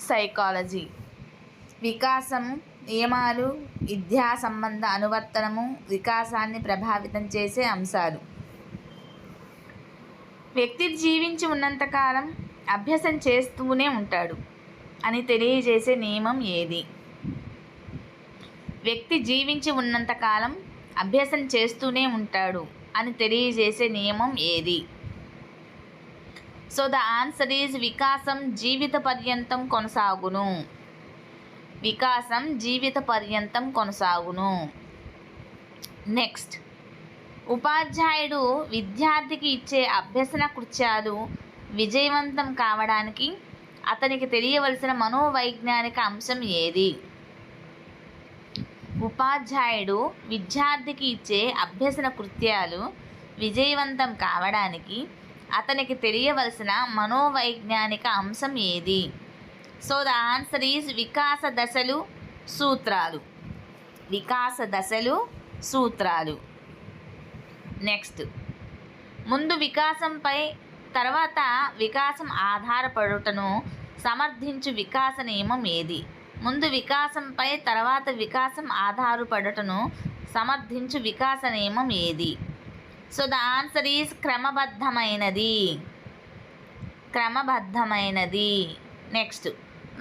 Psychology. వికాసం నియమాలు విద్యా సంబంధ అనువర్తనము వికాసాన్ని ప్రభావితం చేసే అంశాలు. వ్యక్తి జీవించి ఉన్నంతకాలం అభ్యసం చేస్తూనే ఉంటాడు అని తెలియజేసే నియమం ఏది? వ్యక్తి జీవించి ఉన్నంతకాలం అభ్యసం చేస్తూనే ఉంటాడు అని తెలియజేసే నియమం ఏది? సో ద ఆన్సర్ ఈజ్ వికాసం జీవిత పర్యంతం కొనసాగును వికాసం జీవిత పర్యంతం కొనసాగును నెక్స్ట్ ఉపాధ్యాయుడు విద్యార్థికి ఇచ్చే అభ్యసన కృత్యాలు విజయవంతం కావడానికి అతనికి తెలియవలసిన మనోవైజ్ఞానిక అంశం ఏది ఉపాధ్యాయుడు విద్యార్థికి ఇచ్చే అభ్యసన కృత్యాలు విజయవంతం కావడానికి అతనికి తెలియవలసిన మనోవైజ్ఞానిక అంశం ఏది? సో ద ఆన్సర్ ఈజ్ వికాస దశలు సూత్రాలు. వికాస దశలు సూత్రాలు. నెక్స్ట్ ముందు వికాసంపై తర్వాత వికాసం ఆధారపడుటను సమర్థించు వికాస నియమం ఏది? ముందు వికాసంపై తర్వాత వికాసం ఆధారపడుటను సమర్థించు వికాస నియమం ఏది? సో ద ఆన్సర్ ఈజ్ క్రమబద్ధమైనది. క్రమబద్ధమైనది. నెక్స్ట్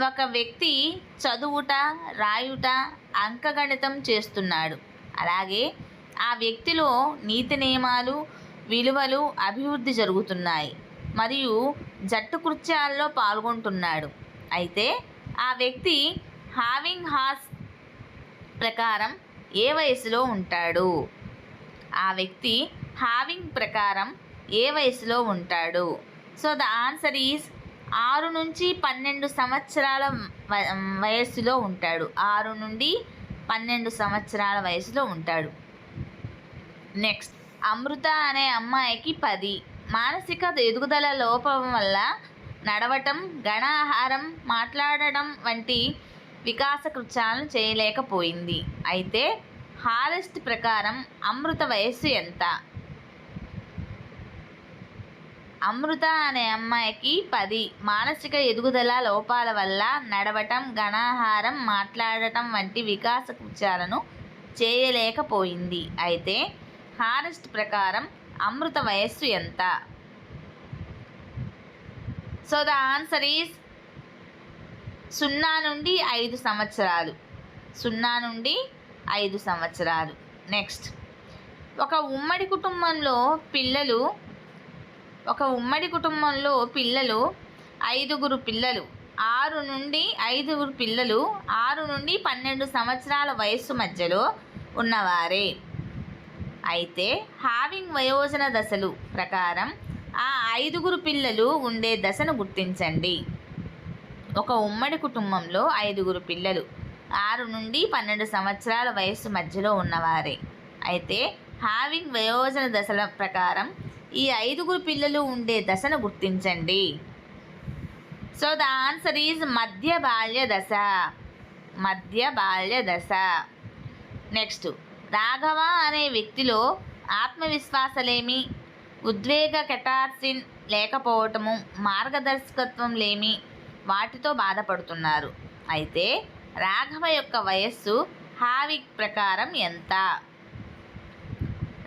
ఒక వ్యక్తి చదువుట రాయుట అంకగణితం చేస్తున్నాడు. అలాగే ఆ వ్యక్తిలో నీతి నియమాలు విలువలు అభివృద్ధి జరుగుతున్నాయి. మరియు జట్టు కృత్యాల్లో పాల్గొంటున్నాడు. అయితే ఆ వ్యక్తి హావింగ్ హాస్ ప్రకారం ఏ వయసులో ఉంటాడు? ఆ వ్యక్తి హావింగ్ ప్రకారం ఏ వయసులో ఉంటాడు? సో ద ఆన్సర్ ఈజ్ ఆరు నుంచి పన్నెండు సంవత్సరాల వ- వయస్సులో ఉంటాడు. ఆరు నుండి పన్నెండు సంవత్సరాల వయసులో ఉంటాడు. నెక్స్ట్ అమృత అనే అమ్మాయికి పది. మానసిక ఎదుగుదల లోపం వల్ల నడవటం గణాహారం మాట్లాడటం వంటి వికాస కృత్యాలను చేయలేకపోయింది. అయితే హారెస్ట్ ప్రకారం అమృత వయస్సు ఎంత? అమృత అనే అమ్మాయికి పది. మానసిక ఎదుగుదల లోపాల వల్ల నడవటం గణాహారం మాట్లాడటం వంటి వికాస కృత్యాలను చేయలేకపోయింది. అయితే హారెస్ట్ ప్రకారం అమృత వయస్సు ఎంత? సో ద ఆన్సర్ ఈజ్ సున్నా నుండి ఐదు సంవత్సరాలు. సున్నా నుండి ఐదు సంవత్సరాలు. నెక్స్ట్. ఒక ఉమ్మడి కుటుంబంలో పిల్లలు ఒక ఉమ్మడి కుటుంబంలో పిల్లలు ఐదుగురు పిల్లలు. ఆరు నుండి ఐదుగురు పిల్లలు ఆరు నుండి పన్నెండు సంవత్సరాల వయస్సు మధ్యలో ఉన్నవారే. అయితే హావింగ్ వయోజన దశలు ప్రకారం ఆ ఐదుగురు పిల్లలు ఉండే దశను గుర్తించండి. ఒక ఉమ్మడి కుటుంబంలో ఐదుగురు పిల్లలు ఆరు నుండి పన్నెండు సంవత్సరాల వయస్సు మధ్యలో ఉన్నవారే. అయితే హావింగ్ వయోజన దశల ప్రకారం ఈ ఐదుగురు పిల్లలు ఉండే దశను గుర్తించండి. సో ద ఆన్సర్ ఈజ్ మధ్య బాల్య దశ. మధ్య బాల్య దశ. నెక్స్ట్ రాఘవ అనే వ్యక్తిలో ఆత్మవిశ్వాసలేమి? ఉద్వేగ కెటార్సిన్ లేకపోవటము మార్గదర్శకత్వం లేమి? వాటితో బాధపడుతున్నారు. అయితే రాఘవ యొక్క వయస్సు హావిక్ ప్రకారం ఎంత?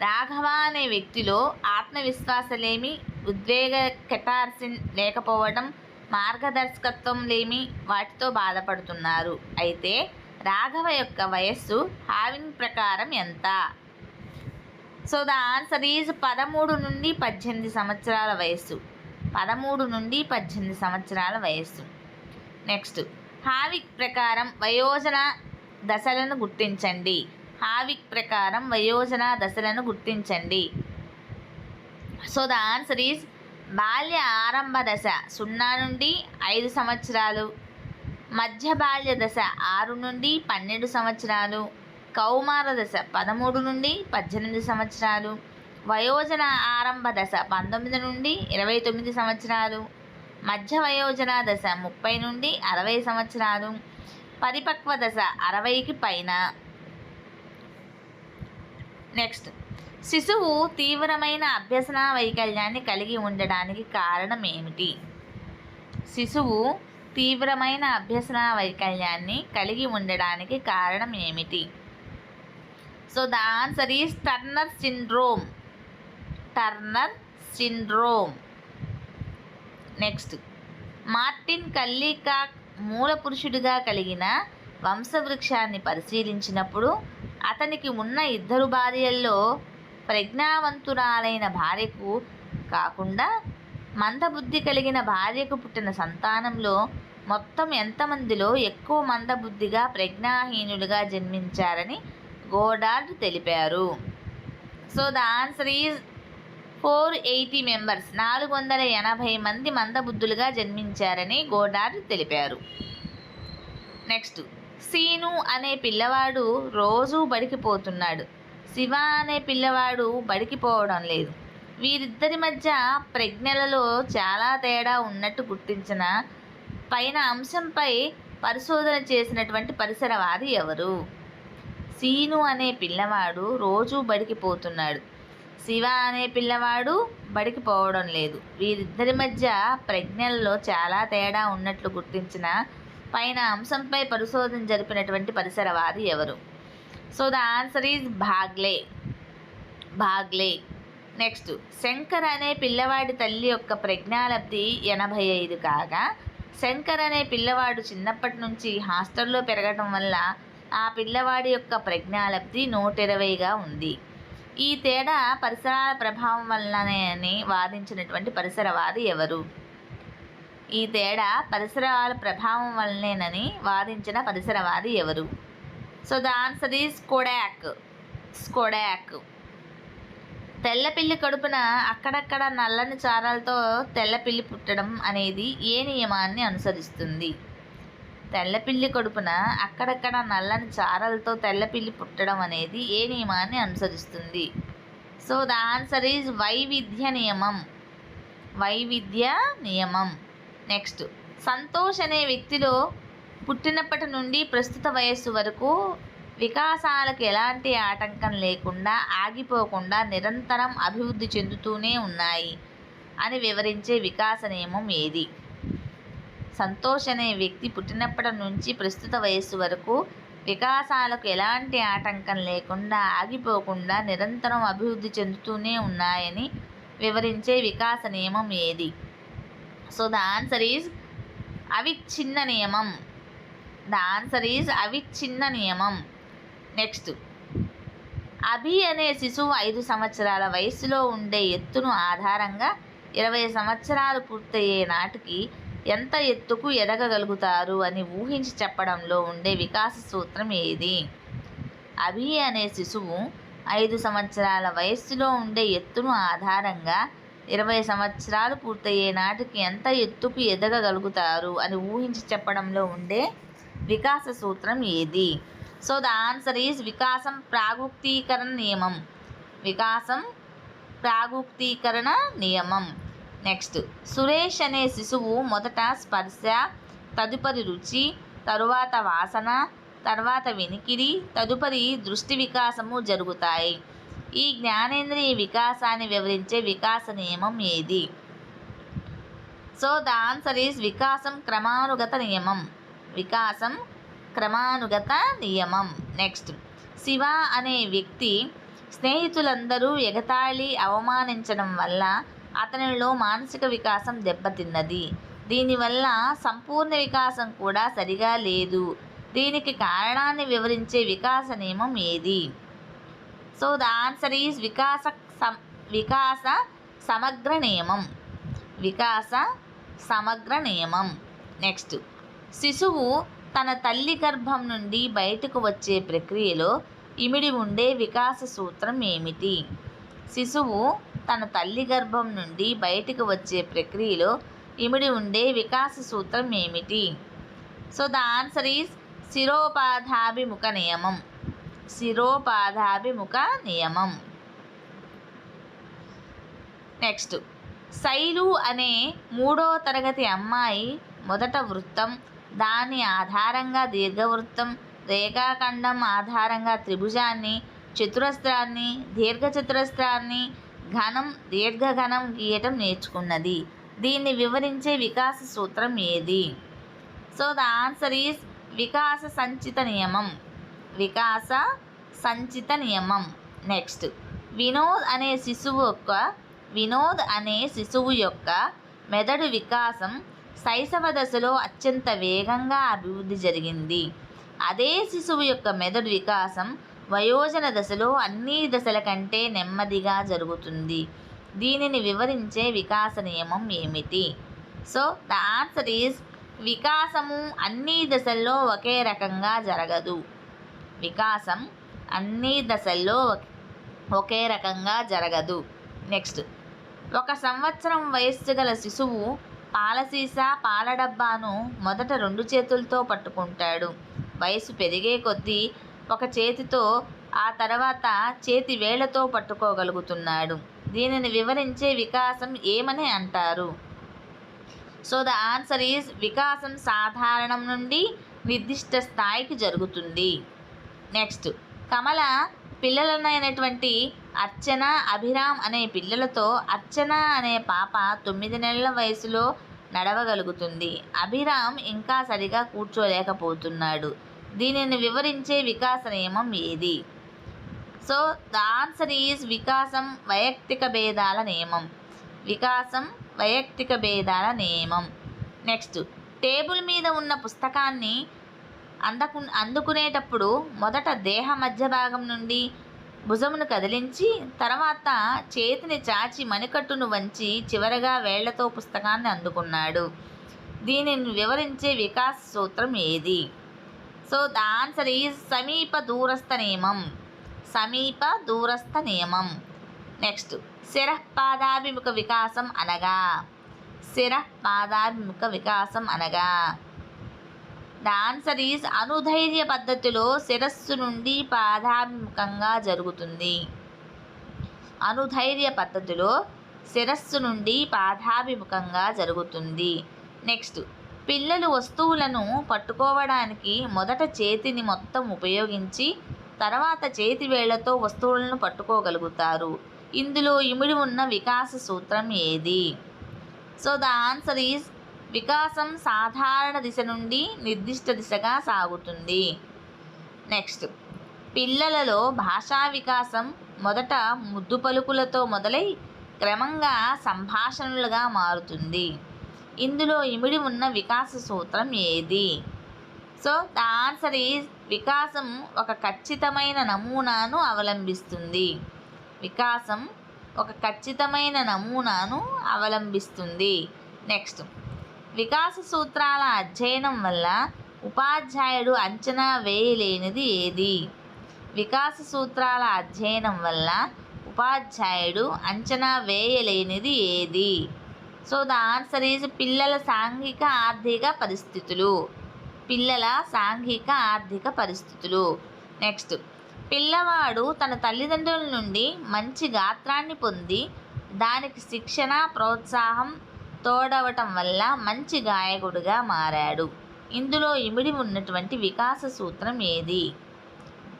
రాఘవ అనే వ్యక్తిలో ఆత్మవిశ్వాసలేమి ఉద్వేగ కెటార్సిన్ లేకపోవడం మార్గదర్శకత్వం లేమి వాటితో బాధపడుతున్నారు. అయితే రాఘవ యొక్క వయస్సు హావింగ్ ప్రకారం ఎంత? సో ద ఆన్సర్ ఈజ్ పదమూడు నుండి పద్దెనిమిది సంవత్సరాల వయస్సు. పదమూడు నుండి పద్దెనిమిది సంవత్సరాల వయస్సు. నెక్స్ట్ హావిక్ ప్రకారం వయోజన దశలను గుర్తించండి. హావిక్ ప్రకారం వయోజన దశలను గుర్తించండి. సో ద ఆన్సర్ ఈజ్ బాల్య ఆరంభ దశ సున్నా నుండి ఐదు సంవత్సరాలు మధ్య బాల్య దశ ఆరు నుండి పన్నెండు సంవత్సరాలు కౌమార దశ పదమూడు నుండి పద్దెనిమిది సంవత్సరాలు వయోజన ఆరంభ దశ పంతొమ్మిది నుండి ఇరవై తొమ్మిది సంవత్సరాలు మధ్య వయోజన దశ ముప్పై నుండి అరవై సంవత్సరాలు పరిపక్వ దశ అరవైకి పైన. నెక్స్ట్. శిశువు తీవ్రమైన అభ్యసన వైకల్యాన్ని కలిగి ఉండడానికి కారణం ఏమిటి? శిశువు తీవ్రమైన అభ్యసన వైకల్యాన్ని కలిగి ఉండడానికి కారణం ఏమిటి? So the answer is Turner syndrome Turner syndrome next Martin Kallikak మూల పురుషుడిగా కలిగిన వంశవృక్షాన్ని పరిశీలించినప్పుడు అతనికి ఉన్న ఇద్దరు భార్యల్లో ప్రజ్ఞావంతురాలైన భార్యకు కాకుండా మందబుద్ధి కలిగిన భార్యకు పుట్టిన సంతానంలో మొత్తం ఎంతమందిలో ఎక్కువ మందబుద్ధిగా ప్రజ్ఞాహీనులుగా జన్మించారని గోడార్డ్ తెలిపారు. So the answer is four eighty members నాలుగు వందల ఎనభై మంది మందబుద్ధులుగా జన్మించారని గోడార్డ్ తెలిపారు. నెక్స్ట్ సీను అనే పిల్లవాడు రోజూ బడికి పోతున్నాడు శివ అనే పిల్లవాడు బడికి పోవడం లేదు. వీరిద్దరి మధ్య ప్రజ్ఞలలో చాలా తేడా ఉన్నట్టు గుర్తించిన పైన అంశంపై పరిశోధన చేసినటువంటి పరిసరవాది ఎవరు? సీను అనే పిల్లవాడు రోజూ బడికి పోతున్నాడు శివ అనే పిల్లవాడు బడికి పోవడం లేదు. వీరిద్దరి మధ్య ప్రజ్ఞలలో చాలా తేడా ఉన్నట్లు గుర్తించిన పైన అంశంపై పరిశోధన జరిపినటువంటి పరిసరవాది ఎవరు? So the answer is Bagley Bagley next Shankar అనే పిల్లవాడి తల్లి యొక్క ప్రజ్ఞాలబ్ధి ఎనభై ఐదు కాగా శంకర్ అనే పిల్లవాడు చిన్నప్పటి నుంచి హాస్టల్లో పెరగడం వల్ల ఆ పిల్లవాడి యొక్క ప్రజ్ఞాలబ్ధి నూట ఇరవైగా ఉంది. ఈ తేడా పరిసరాల ప్రభావం వల్లనే అని వాదించినటువంటి పరిసరవాది ఎవరు? ఈ తేడా పరిసరాల ప్రభావం వల్లనేనని వాదించిన పరిసరవాది ఎవరు? So the answer is Skodak Skodak తెల్లపిల్లి కడుపున అక్కడక్కడ నల్లని చారాలతో తెల్లపిల్లి పుట్టడం అనేది ఏ నియమాన్ని అనుసరిస్తుంది? తెల్లపిల్లి కడుపున అక్కడక్కడ నల్లని చారలతో తెల్లపిల్లి పుట్టడం అనేది ఏ నియమాన్ని అనుసరిస్తుంది? సో ద ఆన్సర్ ఈజ్ వైవిధ్య నియమం. వైవిధ్య నియమం. నెక్స్ట్ సంతోష్ అనే వ్యక్తిలో పుట్టినప్పటి నుండి ప్రస్తుత వయస్సు వరకు వికాసాలకు ఎలాంటి ఆటంకం లేకుండా ఆగిపోకుండా నిరంతరం అభివృద్ధి చెందుతూనే ఉన్నాయి అని వివరించే వికాస నియమం ఏది? సంతోష్ అనే వ్యక్తి పుట్టినప్పటి నుంచి ప్రస్తుత వయస్సు వరకు వికాసాలకు ఎలాంటి ఆటంకం లేకుండా ఆగిపోకుండా నిరంతరం అభివృద్ధి చెందుతూనే ఉన్నాయని వివరించే వికాస నియమం ఏది? సో ద ఆన్సర్ ఈజ్ అవిచ్ఛిన్న నియమం ద ఆన్సర్ ఈజ్ అవిచ్ఛిన్న నియమం నెక్స్ట్ అభి అనే శిశువు ఐదు సంవత్సరాల వయసులో ఉండే ఎత్తును ఆధారంగా ఇరవై సంవత్సరాలు పూర్తయ్యే నాటికి ఎంత ఎత్తుకు ఎదగగలుగుతారు అని ఊహించి చెప్పడంలో ఉండే వికాస సూత్రం ఏది? అభి అనే శిశువు ఐదు సంవత్సరాల వయస్సులో ఉండే ఎత్తును ఆధారంగా ఇరవై సంవత్సరాలు పూర్తయ్యే నాటికి ఎంత ఎత్తుకు ఎదగగలుగుతారు అని ఊహించి చెప్పడంలో ఉండే వికాస సూత్రం ఏది? సో ద ఆన్సర్ ఈజ్ వికాసం ప్రాగుక్తీకరణ నియమం. వికాసం ప్రాగుక్తీకరణ నియమం. నెక్స్ట్ సురేష్ అనే శిశువు మొదట స్పర్శ తదుపరి రుచి తరువాత వాసన తర్వాత వినికిడి తదుపరి దృష్టి వికాసము జరుగుతాయి. ఈ జ్ఞానేంద్రియ వికాసాన్ని వివరించే వికాస నియమం ఏది? సో ద ఆన్సర్ ఈజ్ వికాసం క్రమానుగత నియమం. వికాసం క్రమానుగత నియమం. నెక్స్ట్ శివ అనే వ్యక్తి స్నేహితులందరూ ఎగతాళి అవమానించడం వల్ల అతనిలో మానసిక వికాసం దెబ్బతిన్నది. దీనివల్ల సంపూర్ణ వికాసం కూడా సరిగా లేదు. దీనికి కారణాన్ని వివరించే వికాస నియమం ఏది? సో ద ఆన్సర్ ఈజ్ వికాస సం వికాస సమగ్ర నియమం వికాస సమగ్ర నియమం నెక్స్ట్ శిశువు తన తల్లి గర్భం నుండి బయటకు వచ్చే ప్రక్రియలో ఇమిడి ఉండే వికాస సూత్రం ఏమిటి? శిశువు తన తల్లి గర్భం నుండి బయటకు వచ్చే ప్రక్రియలో ఇమిడి ఉండే వికాస సూత్రం ఏమిటి? సో ద ఆన్సర్ ఈజ్ శిరోపాధాభిముఖ నియమం. శిరోపాధాభిముఖ నియమం. నెక్స్ట్ శైలు అనే మూడో తరగతి అమ్మాయి మొదట వృత్తం దాని ఆధారంగా దీర్ఘవృత్తం రేఖాఖండం ఆధారంగా త్రిభుజాన్ని చతురస్రాన్ని దీర్ఘచతురస్రాన్ని ఘనం దీర్ఘఘనం గీయటం నేర్చుకున్నది. దీన్ని వివరించే వికాస సూత్రం ఏది? సో ద ఆన్సర్ ఈస్ వికాస సంచిత నియమం. వికాస సంచిత నియమం. నెక్స్ట్. వినోద్ అనే శిశువు యొక్క వినోద్ అనే శిశువు యొక్క మెదడు వికాసం శైశవ దశలో అత్యంత వేగంగా అభివృద్ధి జరిగింది. అదే శిశువు యొక్క మెదడు వికాసం వయోజన దశలో అన్ని దశల కంటే నెమ్మదిగా జరుగుతుంది. దీనిని వివరించే వికాస నియమం ఏమిటి? సో ద ఆన్సర్ ఈజ్ వికాసము అన్ని దశల్లో ఒకే రకంగా జరగదు. వికాసం అన్ని దశల్లో ఒకే రకంగా జరగదు. నెక్స్ట్. ఒక సంవత్సరం వయస్సు గల శిశువు పాల సీసా పాల డబ్బాను మొదట రెండు చేతులతో పట్టుకుంటాడు. వయసు పెరిగే కొద్దీ ఒక చేతితో ఆ తర్వాత చేతి వేళ్ళతో పట్టుకోగలుగుతున్నాడు. దీనిని వివరించే వికాసం ఏమని అంటారు? సో ద ఆన్సర్ ఈజ్ వికాసం సాధారణం నుండి నిర్దిష్ట స్థాయికి జరుగుతుంది. నెక్స్ట్ కమల పిల్లలనైనటువంటి అర్చన అభిరామ్ అనే పిల్లలతో అర్చన అనే పాప తొమ్మిది నెలల వయసులో నడవగలుగుతుంది. అభిరామ్ ఇంకా సరిగా కూర్చోలేకపోతున్నాడు. దీనిని వివరించే వికాస నియమం ఏది? సో ద ఆన్సర్ ఈజ్ వికాసం వైయక్తిక భేదాల నియమం. వికాసం వైయక్తిక భేదాల నియమం. నెక్స్ట్ టేబుల్ మీద ఉన్న పుస్తకాన్ని అందకు అందుకునేటప్పుడు మొదట దేహ మధ్య భాగం నుండి భుజమును కదిలించి తర్వాత చేతిని చాచి మణికట్టును వంచి చివరగా వేళ్ళతో పుస్తకాన్ని అందుకున్నాడు. దీనిని వివరించే వికాస్ సూత్రం ఏది? సో ద ఆన్సర్ ఈజ్ సమీప దూరస్థ నియమం. సమీప దూరస్థ నియమం. నెక్స్ట్ శిరపాదాభిముఖ వికాసం అనగా. శిరపాదాభిముఖ వికాసం అనగా. ద ఆన్సర్ ఈజ్ అనుధైర్య పద్ధతిలో శిరస్సు నుండి పాదాభిముఖంగా జరుగుతుంది. అనుధైర్య పద్ధతిలో శిరస్సు నుండి పాదాభిముఖంగా జరుగుతుంది. నెక్స్ట్ పిల్లలు వస్తువులను పట్టుకోవడానికి మొదట చేతిని మొత్తం ఉపయోగించి తర్వాత చేతి వేళ్ళతో వస్తువులను పట్టుకోగలుగుతారు. ఇందులో ఇమిడి ఉన్న వికాస సూత్రం ఏది? సో ద ఆన్సర్ ఈజ్ వికాసం సాధారణ దిశ నుండి నిర్దిష్ట దిశగా సాగుతుంది. నెక్స్ట్ పిల్లలలో భాషా వికాసం మొదట ముద్దు పలుకులతో మొదలై క్రమంగా సంభాషణలుగా మారుతుంది. ఇందులో ఇమిడి ఉన్న వికాస సూత్రం ఏది? సో ద ఆన్సర్ ఈజ్ వికాసం ఒక ఖచ్చితమైన నమూనాను అవలంబిస్తుంది. వికాసం ఒక ఖచ్చితమైన నమూనాను అవలంబిస్తుంది. నెక్స్ట్ వికాస సూత్రాల అధ్యయనం వల్ల ఉపాధ్యాయుడు అంచనా వేయలేనిది ఏది? వికాస సూత్రాల అధ్యయనం వల్ల ఉపాధ్యాయుడు అంచనా వేయలేనిది ఏది? సో ద ఆన్సర్ ఈజ్ పిల్లల సాంఘిక ఆర్థిక పరిస్థితులు. పిల్లల సాంఘిక ఆర్థిక పరిస్థితులు. నెక్స్ట్. పిల్లవాడు తన తల్లిదండ్రుల నుండి మంచి గాత్రాన్ని పొంది దానికి శిక్షణ ప్రోత్సాహం తోడవటం వల్ల మంచి గాయకుడుగా మారాడు. ఇందులో ఇమిడి ఉన్నటువంటి వికాస సూత్రం ఏది?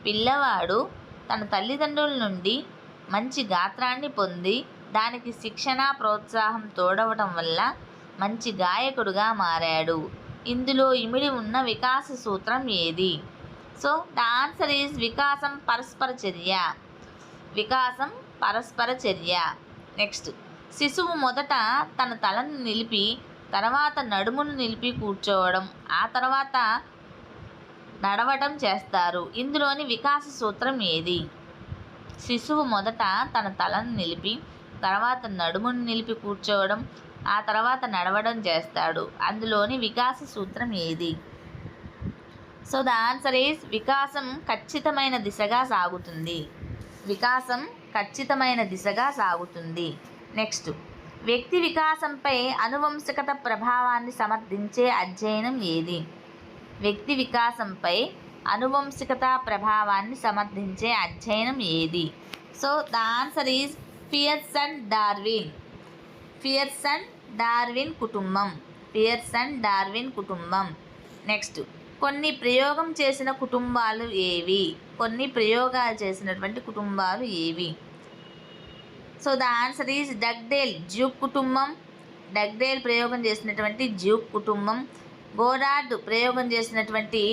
పిల్లవాడు తన తల్లిదండ్రుల నుండి మంచి గాత్రాన్ని పొంది దానికి శిక్షణ ప్రోత్సాహం తోడవటం వల్ల మంచి గాయకుడుగా మారాడు. ఇందులో ఇమిడి ఉన్న వికాస సూత్రం ఏది? సో ద ఆన్సర్ ఈజ్ వికాసం పరస్పర చర్య. వికాసం పరస్పర చర్య. నెక్స్ట్. శిశువు మొదట తన తలను నిలిపి తర్వాత నడుమును నిలిపి కూర్చోవడం ఆ తర్వాత నడవడం చేస్తారు. ఇందులోని వికాస సూత్రం ఏది? శిశువు మొదట తన తలను నిలిపి తర్వాత నడుమును నిలిపి కూర్చోవడం ఆ తర్వాత నడవడం చేస్తాడు. అందులోని వికాస సూత్రం ఏది? సో ద ఆన్సర్ ఈస్ వికాసం ఖచ్చితమైన దిశగా సాగుతుంది. వికాసం ఖచ్చితమైన దిశగా సాగుతుంది. నెక్స్ట్. వ్యక్తి వికాసంపై అనువంశికత ప్రభావాన్ని సమర్థించే అధ్యయనం ఏది? వ్యక్తి వికాసంపై అనువంశికత ప్రభావాన్ని సమర్థించే అధ్యయనం ఏది? So the answer is Pearson Darwin. Pearson Darwin కుటుంబం. పియర్సన్ డార్విన్ కుటుంబం. నెక్స్ట్. కొన్ని ప్రయోగం చేసిన కుటుంబాలు ఏవి? కొన్ని ప్రయోగాలు చేసినటువంటి కుటుంబాలు ఏవి? So the answer is Dugdale Juke కుటుంబం డగ్డేల్ ప్రయోగం చేసినటువంటి జ్యూక్ కుటుంబం గోరార్డ్ ప్రయోగం చేసినటువంటి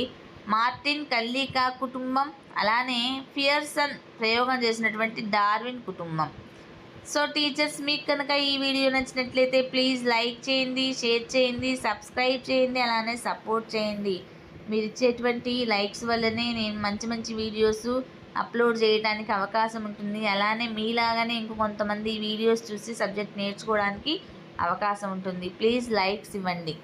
మార్టిన్ కల్లికా కుటుంబం అలానే పియర్సన్ ప్రయోగం చేసినటువంటి డార్విన్ కుటుంబం సో టీచర్స్ మీకు కనుక ఈ వీడియో నచ్చినట్లయితే ప్లీజ్ లైక్ చేయండి షేర్ చేయండి సబ్స్క్రైబ్ చేయండి అలానే సపోర్ట్ చేయండి మీరు ఇచ్చేటువంటి లైక్స్ వల్లనే నేను మంచి మంచి వీడియోస్ అప్లోడ్ చేయడానికి అవకాశం ఉంటుంది. అలానే మీలాగానే ఇంకో కొంతమంది వీడియోస్ చూసి సబ్జెక్ట్ నేర్చుకోవడానికి అవకాశం ఉంటుంది. ప్లీజ్ లైక్స్ ఇవ్వండి.